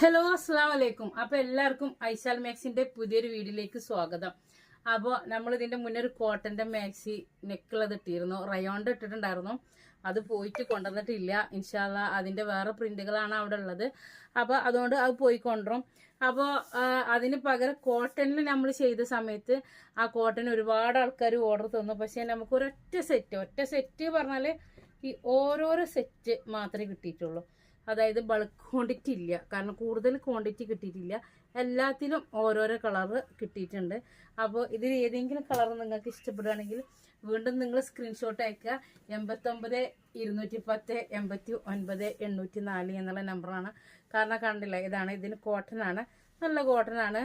Hello അസ്സാം വലൈക്കും അപ്പൊ എല്ലാവർക്കും ഐശാൽ മാക്സിന്റെ പുതിയൊരു വീഡിയോയിലേക്ക് സ്വാഗതം. അപ്പോൾ നമ്മൾ ഇതിന്റെ മുന്നേ ഒരു കോട്ടന്റെ മാക്സി നെക്കുള്ളത് ഇട്ടിരുന്നു. റയോണ്ട് ഇട്ടിട്ടുണ്ടായിരുന്നു. അത് പോയിട്ട് കൊണ്ടുവന്നിട്ടില്ല. ഇൻഷാല്ല അതിന്റെ വേറെ പ്രിന്റുകളാണ് അവിടെ ഉള്ളത്. അപ്പോൾ അതുകൊണ്ട് അത് പോയി കൊണ്ടുവരും. അപ്പോൾ അതിന് പകരം കോട്ടണിൽ നമ്മൾ ചെയ്ത സമയത്ത് ആ കോട്ടൺ ഒരുപാട് ആൾക്കാർ ഓർഡർ തന്നു. പക്ഷേ നമുക്ക് ഒരൊറ്റ സെറ്റ് ഒറ്റ സെറ്റ് പറഞ്ഞാൽ ഈ ഓരോരോ സെറ്റ് മാത്രമേ കിട്ടിയിട്ടുള്ളൂ. അതായത് ബൾക്ക് ക്വാണ്ടിറ്റി ഇല്ല. കാരണം കൂടുതൽ ക്വാണ്ടിറ്റി കിട്ടിയിട്ടില്ല. എല്ലാത്തിലും ഓരോരോ കളറ് കിട്ടിയിട്ടുണ്ട്. അപ്പോൾ ഇതിൽ ഏതെങ്കിലും കളർ നിങ്ങൾക്ക് ഇഷ്ടപ്പെടുകയാണെങ്കിൽ വീണ്ടും നിങ്ങൾ സ്ക്രീൻഷോട്ട് അയക്കുക. എൺപത്തൊമ്പത് ഇരുന്നൂറ്റി പത്ത് എൺപത്തി ഒൻപത് എണ്ണൂറ്റി നാല് എന്നുള്ള നമ്പറാണ് കാരണം കണ്ടില്ല ഇതാണ് ഇതിന് കോട്ടൺ ആണ്. നല്ല കോട്ടൺ ആണ്.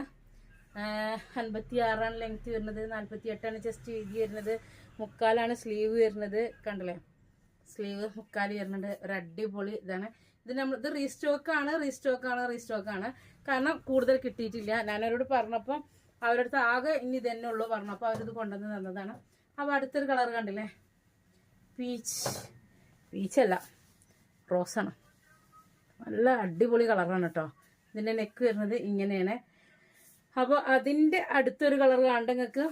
അൻപത്തി ആറാണ് ലെങ്ത് വരുന്നത്. നാൽപ്പത്തി എട്ടാണ് ചെസ്റ്റ് വീതി വരുന്നത്. മുക്കാലാണ് സ്ലീവ് വരുന്നത്. കണ്ടില്ലേ? സ്ലീവ് മുക്കാൽ വരുന്നുണ്ട്. ഒരു അടിപൊളി ഇതാണ്. ഇത് നമ്മൾ ഇത് റീസ്റ്റോക്ക് ആണ് റീസ്റ്റോക്ക് ആണ് റീസ്റ്റോക്ക് ആണ്. കാരണം കൂടുതൽ കിട്ടിയിട്ടില്ല. ഞാൻ അവരോട് പറഞ്ഞപ്പം അവരടുത്ത് ആകെ ഇനി ഇതന്നെ ഉള്ളൂ പറഞ്ഞപ്പോൾ അവരിത് കൊണ്ടുവന്ന് തന്നതാണ്. അപ്പോൾ അടുത്തൊരു കളർ കണ്ടില്ലേ? പീച്ച് പീച്ചല്ല റോസാണ് നല്ല അടിപൊളി കളറാണ് കേട്ടോ. ഇതിന്റെ നെക്ക് വരുന്നത് ഇങ്ങനെയാണ്. അപ്പോൾ അതിന്റെ അടുത്തൊരു കളർ കാണണ്ട നിങ്ങൾക്ക്?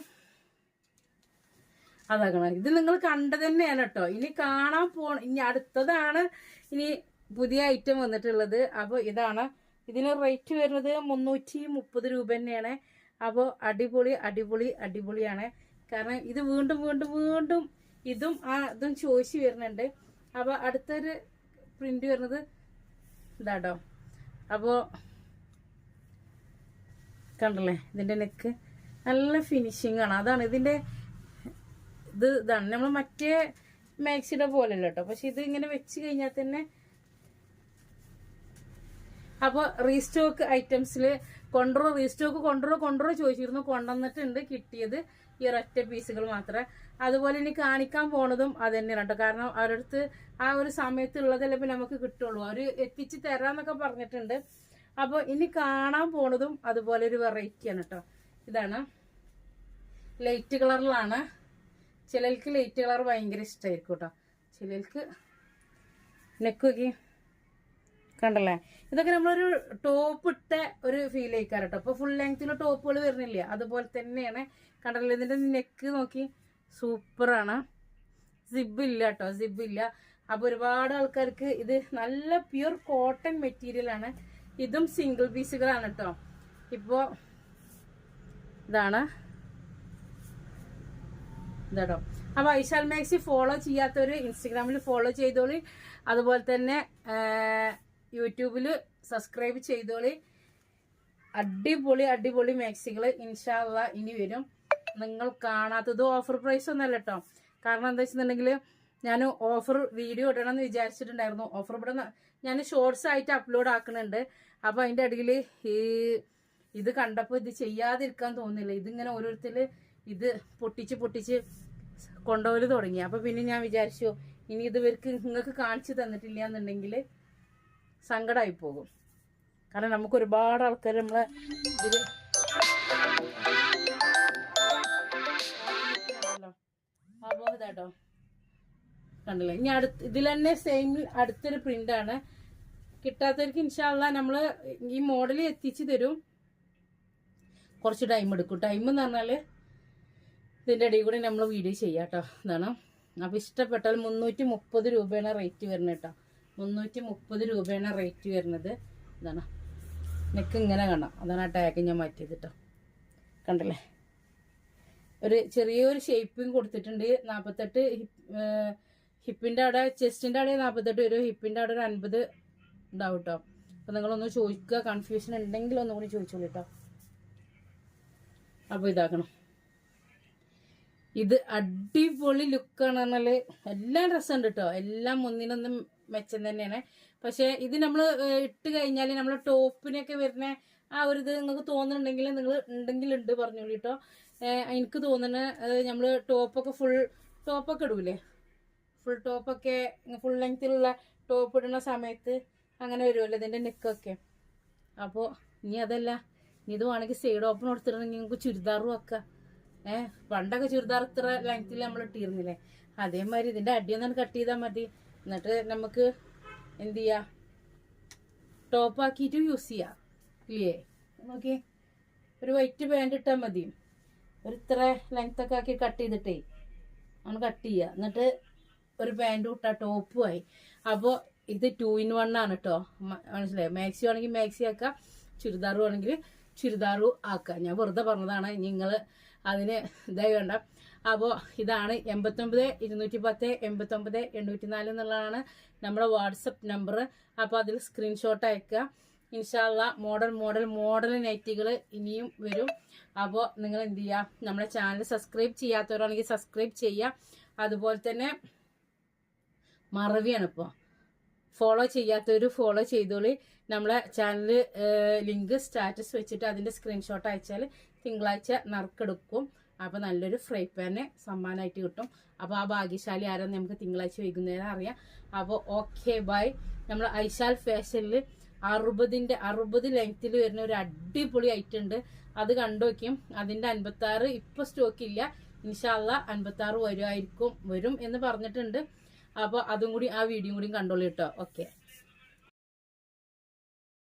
അതാക്കണം ഇത് നിങ്ങൾ കണ്ടത് തന്നെയാണ് കേട്ടോ. ഇനി കാണാൻ പോ ഇനി അടുത്തതാണ്. ഇനി പുതിയ ഐറ്റം വന്നിട്ടുള്ളത്. അപ്പോൾ ഇതാണ്. ഇതിന് റേറ്റ് വരുന്നത് മുന്നൂറ്റി മുപ്പത് രൂപ തന്നെയാണ്. അപ്പോൾ അടിപൊളി അടിപൊളി അടിപൊളിയാണ്. കാരണം ഇത് വീണ്ടും വീണ്ടും വീണ്ടും ഇതും ആ ഇതും ചോദിച്ചു വരുന്നുണ്ട്. അപ്പോൾ അടുത്തൊരു പ്രിന്റ് വരുന്നത് ഇതാട്ടോ. അപ്പോൾ കണ്ടല്ലേ? ഇതിന്റെ നെക്ക് നല്ല ഫിനിഷിംഗ് ആണ്. അതാണ് ഇതിന്റെ ഇത് ഇതാണ്. നമ്മൾ മറ്റേ മാക്സിയുടെ പോലെ കേട്ടോ. പക്ഷെ ഇത് ഇങ്ങനെ വെച്ച് കഴിഞ്ഞാൽ തന്നെ അപ്പോൾ റീസ്റ്റോക്ക് ഐറ്റംസിൽ കൊണ്ടുവരോ റീസ്റ്റോക്ക് കൊണ്ടുവരോ കൊണ്ടുവരോ ചോദിച്ചിരുന്നു. കൊണ്ടുവന്നിട്ടുണ്ട് കിട്ടിയത് ഈ ഒരൊറ്റ പീസുകൾ മാത്രമേ അതുപോലെ ഇനി കാണിക്കാൻ പോണതും അത് തന്നെയാണ് കേട്ടോ. കാരണം അവരടുത്ത് ആ ഒരു സമയത്തുള്ളതല്ലേ ഇപ്പം നമുക്ക് കിട്ടുള്ളൂ. അവർ എത്തിച്ച് തരാന്നൊക്കെ പറഞ്ഞിട്ടുണ്ട്. അപ്പോൾ ഇനി കാണാൻ പോണതും അതുപോലെ ഒരു വെറൈറ്റിയാണ് കേട്ടോ. ഇതാണ്. ലൈറ്റ് കളറിലാണ് ചിലർക്ക് ലൈറ്റ് കളർ ഭയങ്കര ഇഷ്ടമായിരിക്കും കേട്ടോ. ചിലർക്ക് നെക്ക് നോക്കി കണ്ടല്ലേ? ഇതൊക്കെ നമ്മളൊരു ടോപ്പ് ഇട്ട ഒരു ഫീൽ ആയിക്കാറ് കേട്ടോ അപ്പൊ ഫുൾ ലെങ്ത്തിൽ ടോപ്പുകൾ വരുന്നില്ല? അതുപോലെ തന്നെയാണ്. കണ്ടല്ലേ? ഇതിന്റെ നെക്ക്. നോക്കി സൂപ്പറാണ് സിബ് ഇല്ല കേട്ടോ സിബ് ഇല്ല. അപ്പൊ ഒരുപാട് ആൾക്കാർക്ക് ഇത് നല്ല പ്യുർ കോട്ടൺ മെറ്റീരിയൽ ആണ്. ഇതും സിംഗിൾ പീസുകളാണ് കേട്ടോ ഇപ്പോ ഇതാണ്. ഇതാട്ടോ. അപ്പൊ ഐശാൽ മാക്സി ഫോളോ ചെയ്യാത്തവര് ഇൻസ്റ്റഗ്രാമിൽ ഫോളോ ചെയ്തോളി. അതുപോലെ തന്നെ യൂട്യൂബിൽ സബ്സ്ക്രൈബ് ചെയ്തോളി. അടിപൊളി അടിപൊളി മാക്സികൾ ഇൻഷാല്ല ഇനി വരും. നിങ്ങൾ കാണാത്തത് ഓഫർ പ്രൈസ് ഒന്നല്ല കേട്ടോ കാരണം എന്താ വെച്ചിട്ടുണ്ടെങ്കിൽ ഞാൻ ഓഫർ വീഡിയോ ഇടണം എന്ന് വിചാരിച്ചിട്ടുണ്ടായിരുന്നു. ഓഫർ ഇവിടെ ഞാൻ ഷോർട്സ് ആയിട്ട് അപ്ലോഡ് ആക്കുന്നുണ്ട് അപ്പോൾ അതിന്റെ ഇടയിൽ ഈ ഇത് കണ്ടപ്പോൾ ഇത് ചെയ്യാതിരിക്കാൻ തോന്നില്ല ഇതിങ്ങനെ ഓരോരുത്തർ ഇത് പൊട്ടിച്ച് പൊട്ടിച്ച് കൊണ്ടുപോകൽ തുടങ്ങി. അപ്പോൾ പിന്നെ ഞാൻ വിചാരിച്ചു ഇനി ഇതുവർക്ക് നിങ്ങൾക്ക് കാണിച്ചു തന്നിട്ടില്ല എന്നുണ്ടെങ്കിൽ സങ്കടമായി പോകും കാരണം നമുക്ക് ഒരുപാട് ആൾക്കാർ നമ്മളെ ഇതിൽ അപ്പോൾ കണ്ടില്ലേ? ഇനി അടുത്ത് ഇതിൽ തന്നെ സെയിം അടുത്തൊരു പ്രിന്റ് ആണ്. കിട്ടാത്തവർക്ക് ഇൻഷാല്ല നമ്മൾ ഈ മോഡൽ എത്തിച്ചു തരും. കുറച്ച് ടൈം എടുക്കും. ടൈം എന്ന് പറഞ്ഞാൽ ഇതിന്റെ ഇടയിൽ കൂടി നമ്മൾ വീഡിയോ ചെയ്യാം കേട്ടോ. ഇതാണ്. അപ്പൊ ഇഷ്ടപ്പെട്ടാൽ മുന്നൂറ്റി മുപ്പത് രൂപയാണ് റേറ്റ് വരുന്നത് കേട്ടോ. മുന്നൂറ്റി മുപ്പത് രൂപയാണ് റേറ്റ് വരുന്നത്. ഇതാണ്. നെക്ക് ഇങ്ങനെ കാണാം. അതാണ് ആ ടാഗ് ഞാൻ മാറ്റിയത് കേട്ടോ കണ്ടല്ലേ? ഒരു ചെറിയൊരു ഷേപ്പും കൊടുത്തിട്ടുണ്ട്. നാൽപ്പത്തെട്ട് ഹിപ്പിന്റെ അവിടെ ചെസ്റ്റിന്റെ അവിടെ നാൽപ്പത്തെട്ട് വരും. ഹിപ്പിന്റെ അവിടെ ഒരു അൻപത് ഇതാവും കേട്ടോ അപ്പം നിങ്ങളൊന്ന് ചോദിക്കുക. കൺഫ്യൂഷൻ ഉണ്ടെങ്കിൽ ഒന്നും കൂടി ചോദിച്ചോളൂ കേട്ടോ അപ്പോൾ ഇതാക്കണം. ഇത് അടിപൊളി ലുക്കാണെന്നാൽ എല്ലാം രസമുണ്ട് കേട്ടോ എല്ലാം ഒന്നിനൊന്നും മെച്ചം തന്നെയാണ്. പക്ഷേ ഇത് നമ്മൾ ഇട്ട് കഴിഞ്ഞാൽ നമ്മൾ ടോപ്പിനൊക്കെ വരുന്ന ആ ഒരു ഇത് നിങ്ങൾക്ക് തോന്നുന്നുണ്ടെങ്കിൽ നിങ്ങൾ ഉണ്ടെങ്കിൽ ഉണ്ട് പറഞ്ഞോളൂ കേട്ടോ എനിക്ക് തോന്നുന്നത് നമ്മൾ ടോപ്പൊക്കെ ഫുൾ ടോപ്പൊക്കെ ഇടൂലേ? ഫുൾ ടോപ്പൊക്കെ ഫുൾ ലെങ്ത്തിലുള്ള ടോപ്പ് ഇടുന്ന സമയത്ത് അങ്ങനെ വരുമല്ലോ ഇതിന്റെ നെക്കൊക്കെ അപ്പോൾ ഇനി അതല്ല. ഇനി ഇത് വേണമെങ്കിൽ സൈഡ് ഓപ്പൺ കൊടുത്തിട്ടുണ്ടെങ്കിൽ നിങ്ങൾക്ക് ചുരിദാറും വെക്കാം. ഏഹ് പണ്ടൊക്കെ ചുരിദാർ ഇത്ര ലെങ്ത്തിൽ നമ്മൾ ഇട്ടിരുന്നില്ലേ? അതേമാതിരി ഇതിന്റെ അടിയൊന്നും കട്ട് ചെയ്താൽ മതി. എന്നിട്ട് നമുക്ക് എന്ത് ചെയ്യാ? ടോപ്പാക്കിയിട്ട് യൂസ് ചെയ്യാം. ഇല്ലേ? നോക്കിയേ. ഒരു വൈറ്റ് പാന്റ് ഇട്ടാൽ മതി. ഒരു ഇത്ര ലെങ്ത് ഒക്കെ ആക്കി കട്ട് ചെയ്തിട്ടേ. ആണ് കട്ട് ചെയ്യുക എന്നിട്ട് ഒരു പാന്റ് ഇട്ടാൽ ടോപ്പുമായി അപ്പോൾ ഇത് ടു ഇൻ വൺ ആണ് കേട്ടോ മനസ്സിലായി? മാക്സി ആണെങ്കിൽ മാക്സി ആക്കാം. ചുരിദാറു ആണെങ്കിൽ ചുരിദാറു ആക്കാം. ഞാൻ വെറുതെ പറഞ്ഞതാണ്. നിങ്ങൾ അതിന് ഇതായി വേണ്ട. അപ്പോൾ ഇതാണ് എൺപത്തൊമ്പത് ഇരുന്നൂറ്റി പത്ത് എൺപത്തൊമ്പത് എണ്ണൂറ്റി നാല് എന്നുള്ളതാണ് നമ്മുടെ വാട്സപ്പ് നമ്പർ. അപ്പോൾ അതിൽ സ്ക്രീൻഷോട്ട് അയക്കുക. ഇൻഷാല്ല മോഡൽ മോഡൽ മോഡൽ നൈറ്റികൾ ഇനിയും വരും. അപ്പോൾ നിങ്ങൾ എന്ത് ചെയ്യുക നമ്മുടെ ചാനൽ സബ്സ്ക്രൈബ് ചെയ്യാത്തവരാണെങ്കിൽ സബ്സ്ക്രൈബ് ചെയ്യുക. അതുപോലെ തന്നെ മറവിയാണ് ഇപ്പോൾ ഫോളോ ചെയ്യാത്തവർ ഫോളോ ചെയ്തോളി. നമ്മളെ ചാനൽ ലിങ്ക് സ്റ്റാറ്റസ് വെച്ചിട്ട് അതിന്റെ സ്ക്രീൻഷോട്ട് അയച്ചാൽ തിങ്കളാഴ്ച നറുക്കെടുക്കും. അപ്പോൾ നല്ലൊരു ഫ്രൈ പാന് സമ്മാനമായിട്ട് കിട്ടും. അപ്പോൾ ആ ഭാഗ്യശാലി ആരാന്ന് നമുക്ക് തിങ്കളാഴ്ച വൈകുന്നേരം അറിയാം. അപ്പോൾ ഓക്കെ ബൈ നമ്മൾ ഐശാൽ ഫാഷനിൽ അറുപതിന്റെ അറുപത് ലെങ്ത്തിൽ വരുന്ന ഒരു അടിപൊളി ഐറ്റം ഉണ്ട്. അത് കണ്ടു നോക്കിയും അതിന്റെ അൻപത്താറ് ഇപ്പോൾ സ്റ്റോക്കില്ല ഇൻഷാല്ല അൻപത്തി ആറ് വരുമായിരിക്കും വരും എന്ന് പറഞ്ഞിട്ടുണ്ട്. അപ്പോൾ അതും കൂടി ആ വീഡിയോ കൂടി കണ്ടോളൂ കേട്ടോ. ഓക്കെ